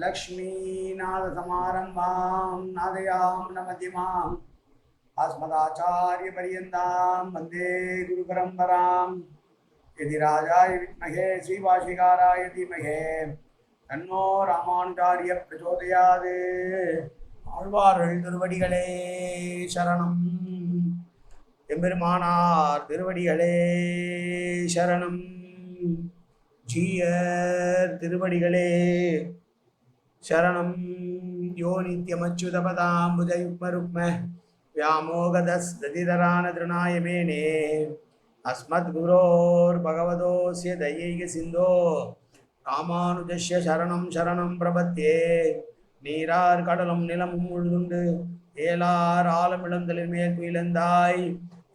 लक्ष्मीनाथसमारम्भां नादयां नमतिमाम् अस्मदाचार्यपर्यन्तां वन्दे गुरुपरम्पराम् यदि राजाय विद्महे श्रीभाषिकाराय धीमहे தன்னோ ராமானுஜாரிய பிரச்சோதயாது ஆழ்வார்கள் திருவடிகளே சரணம் எம்பெருமானார் திருவடிகளே சரணம் ஜீயர் திருவடிகளே சரணம் யோ நித்யமச்சுதபதாம்புஜயுக்மருக்ம व्यामोगदस्दधिधरान तृणाय मेने अस्मद्गुरोर्भगवतोऽस्य दयैकसिन्धो ராமானுஜஸ்ய சரணம் சரணம் பிரபத்தே நீரார் கடலும் நிலமும் உழுதுண்டு ஏலார் ஆலமிழந்தலில் மேல் துயிலந்தாய்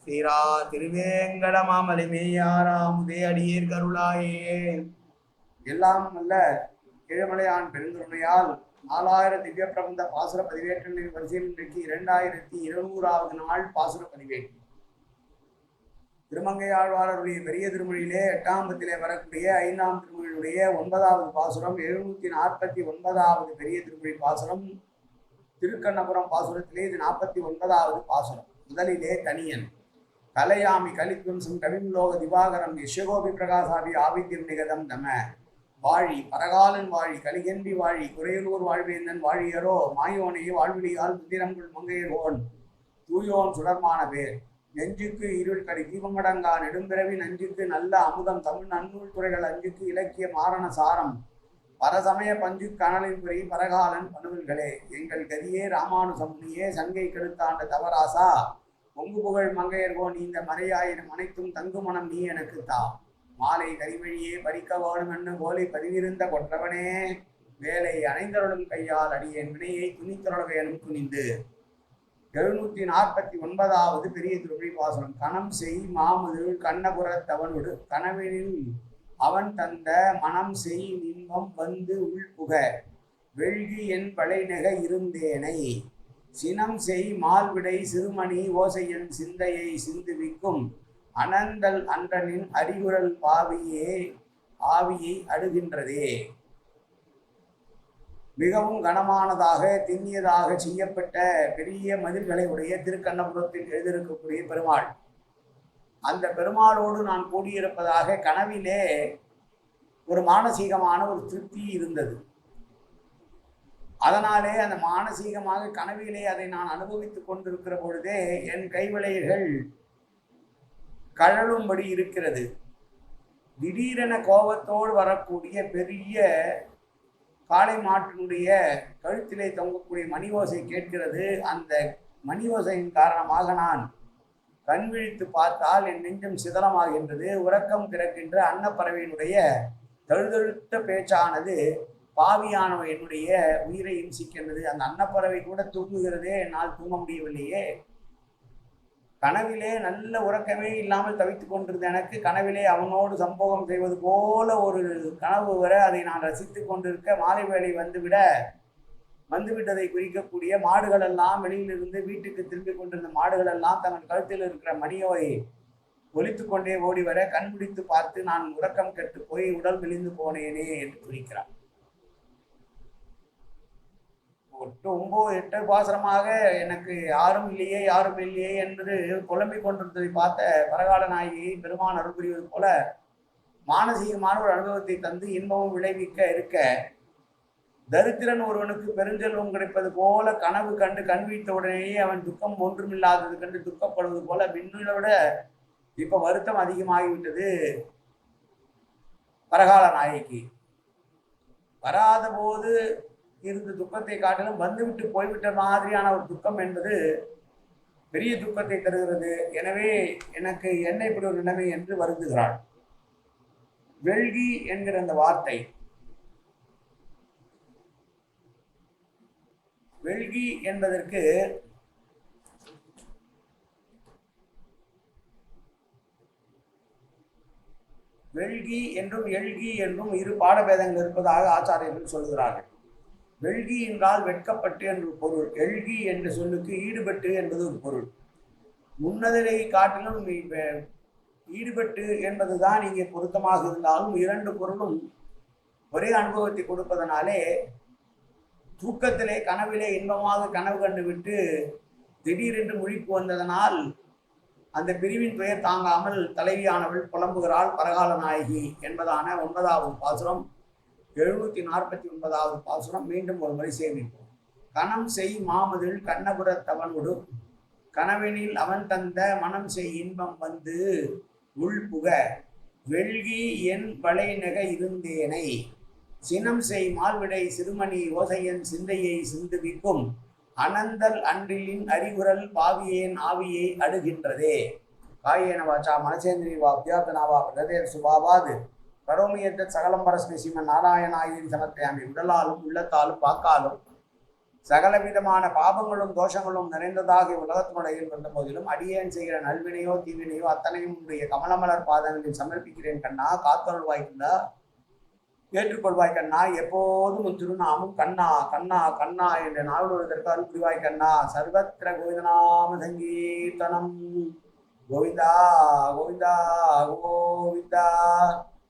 சீரா திருவேங்கட மாமலை மேயாராமுதே அடியேர் கருளாயே எல்லாம் அல்ல ஏழுமலையான் பெருந்துருமையால் நாலாயிரம் திவ்ய பிரபந்த பாசுர பதிவேற்றங்களின் வரிசையில் இன்றைக்கு இரண்டாயிரத்தி இருநூறாவது நாள் பாசுர பதிவேற்று திருமங்கையாழ்வாரருடைய பெரிய திருமொழியிலே எட்டாம் பத்திலே வரக்கூடிய ஐந்தாம் திருமொழியுடைய ஒன்பதாவது பாசுரம் எழுநூத்தி நாற்பத்தி ஒன்பதாவது பெரிய திருமொழி பாசுரம் திருக்கண்ணபுரம் பாசுரத்திலே இது நாற்பத்தி ஒன்பதாவது பாசுரம். முதலிலே தனியன். கலையாமி கலித்வம்சம் கவிம்லோக திவாகரம் யசகோபி பிரகாசாபி ஆவித்யம் நிகதம் தம. வாழி பரகாலன் வாழி கலிகன்பி வாழி குறையலூர் வாழ்வேந்தன் வாழியரோ மாயோனையே வாழ்விலியால் மங்கையர் ஓன் தூயோன் சுடர்மான பேர். நெஞ்சுக்கு இருள் கடி தீபமடங்கா நெடும்பிறவி நஞ்சுக்கு நல்ல அமுதம் தமிழ் நன்னூல் துறைகள் அஞ்சுக்கு இலக்கிய மாரண சாரம். பரசமய பஞ்சு கனலின் புரி பரகாலன் பணுவல்களே எங்கள் கதியே ராமானுசமுனியே சங்கை கெடுத்தாண்ட தவராசா. பொங்கு புகழ் மங்கையர்கோ நீந்த மறையாயிரம் அனைத்தும் தங்கு மனம் நீ எனக்கு தா. மாலை கரிவழியே பறிக்க வேணும் என்று போலை பதிவிருந்த கொற்றவனே. வேலை அணைந்தருளும் கையால் அடியேன் வினையை துணித்தருள வேணும் துணிந்து. எழுநூத்தி நாற்பத்தி ஒன்பதாவது பெரிய திருப்பி பாசனம் கணம் செய் மாமுது கண்ணபுரத்தவனோடு கனவினில் அவன் தந்த மனம் செய் இன்பம் வந்து உள்புக வெள்கி என் பழைநக இருந்தேனை. சினம் செய் மால்விடை சிறுமணி ஓசையன் சிந்தையை சிந்துவிக்கும். அனந்தல் அன்றனின் அறிகுறல் பாவியே ஆவியை அடுகின்றதே. மிகவும் கனமானதாக திண்ணியதாக செய்யப்பட்ட பெரிய மதில்களை உடைய திருக்கண்ணபுரத்தில் எழுதியிருக்கக்கூடிய பெருமாள். அந்த பெருமாளோடு நான் கூடியிருப்பதாக கனவிலே ஒரு மானசீகமான ஒரு திருப்தி இருந்தது. அதனாலே அந்த மானசீகமாக கனவிலே அதை நான் அனுபவித்துக் கொண்டிருக்கிற பொழுதே என் கைவிளைகள் கழலும்படி இருக்கிறது. திடீரென கோபத்தோடு வரக்கூடிய பெரிய காளை மாட்டினுடைய கழுத்திலே தொங்கக்கூடிய மணி ஓசை கேட்கிறது. அந்த மணி ஓசையின் காரணமாக நான் கண் விழித்து பார்த்தால் என் நெஞ்சம் சிதலமாகின்றது உறக்கம் பிறக்கின்ற அன்னப்பறவையினுடைய தழுதழுத்த பேச்சானது பாவியானவ என்னுடைய உயிரை இம்சிக்கின்றது. அந்த அன்னப்பறவை கூட தூங்குகிறதே என்னால் தூங்க முடியவில்லையே. கனவிலே நல்ல உறக்கமே இல்லாமல் தவித்து கொண்டிருந்த எனக்கு கனவிலே அவனோடு சம்போகம் செய்வது போல ஒரு கனவு வர அதை நான் ரசித்துக் கொண்டிருக்க மாலை வேலை வந்துவிட வந்துவிட்டதை குறிக்கக்கூடிய மாடுகள் எல்லாம் வெளியிலிருந்து வீட்டுக்கு திரும்பிக் கொண்டிருந்த மாடுகள் எல்லாம் தங்கள் கழுத்தில் இருக்கிற மணியோய் ஒலித்து கொண்டே ஓடி வர கண் பிடித்து பார்த்து நான் உறக்கம் கெட்டு போய் உடல் மெலிந்து போனேனே என்று குறிக்கிறான். ஒட்டு ஒன்பது எட்டு பாசரமாக எனக்கு யாரும் இல்லையே யாரும் இல்லையே என்று குழம்பிக் கொண்டிருந்ததை பார்த்த பரகால நாயகி பெருமான் அருள் புரிவது போல மானசீகமான ஒரு அனுபவத்தை தந்து இன்பமும் விளைவிக்க இருக்க தரித்திரன் ஒருவனுக்கு பெருஞ்செல்வம் கிடைப்பது போல கனவு கண்டு கண் வீழ்த்த உடனேயே அவன் துக்கம் ஒன்றுமில்லாதது கண்டு துக்கப்படுவது போல மின்னலை விட இப்ப வருத்தம் அதிகமாகிவிட்டது பரகால நாயகி. வராத போது இருந்த துக்கத்தை காட்டிலும் வந்துவிட்டு போய்விட்ட மாதிரியான ஒரு துக்கம் என்பது பெரிய துக்கத்தை தருகிறது. எனவே எனக்கு என்ன இப்படி ஒரு நிலைமை என்று வருந்துகிறாள். வெள்கி என்கிற அந்த வார்த்தை. வெள்கி என்பதற்கு வெள்கி என்றும் எல்கி என்றும் இரு பாடபேதங்கள் இருப்பதாக ஆச்சாரியர்கள் சொல்கிறார்கள். வெள்கி என்றால் வெட்கப்பட்டு என்று பொருள். எழுகி என்ற சொல்லுக்கு ஈடுபட்டு என்பது ஒரு பொருள். முன்னதிரை காட்டிலும் ஈடுபட்டு என்பதுதான் இங்கே பொருத்தமாக இருந்தாலும் இரண்டு பொருளும் ஒரே அனுபவத்தை கொடுப்பதனாலே தூக்கத்திலே கனவிலே இன்பமாக கனவு கண்டுவிட்டு திடீரென்று முழிப்பு வந்ததனால் அந்த பிரிவின் பெயர் தாங்காமல் தலைவியானவள் புலம்புகிறாள் பரகால நாயகி என்பதான ஒன்பதாவது பாசுரம். எழுநூத்தி நாற்பத்தி ஒன்பதாவது பாசுரம் மீண்டும் ஒரு முறை சேமிப்போம். கணம் செய் மாமதில் கண்ணபுரத்தவனுடு கனவெனில் அவன் தந்த மனம் செய் இன்பம் வந்து உள்புக வெள்கி என் வளைநக இருந்தேனை. சினம் செய் மால்விடை சிறுமணி ஓசையன் சிந்தையை சிந்துவிக்கும் அனந்தல் அன்றிலின் அறிகுரல் பாவியேன் ஆவியை அடுகின்றதே. காயேன வாச்சா மனசேந்திரி வா அபியாத்தனாவா பிரதேர் சுபாவாது கரோமியற்ற சகலம் பரஸ்மி நாராயணாயின் சமத்தையாமி உடலாலும் உள்ளத்தாலும் வாக்காலும் சகலவிதமான பாபங்களும் தோஷங்களும் நிறைந்ததாக உலகத்தினுடையில் வந்த போதிலும் அடியேன் செய்கிற நல்வினையோ தீவினையோ அத்தனையும் உடைய கமலமலர் பாதங்களில் சமர்ப்பிக்கிறேன் கண்ணா. காத்தருள்வாய் கண்ணா. ஏற்றுக்கொள்வாய் கண்ணா. எப்போதும் உன் திருநாமும் கண்ணா கண்ணா கண்ணா என்ற நாவலுவதற்கு அருள் புரிவாய் கண்ணா. சர்வத்திர கோவிந்தநாம சங்கீர்த்தனம் கோவிந்தா கோவிந்தா கோவிந்தா.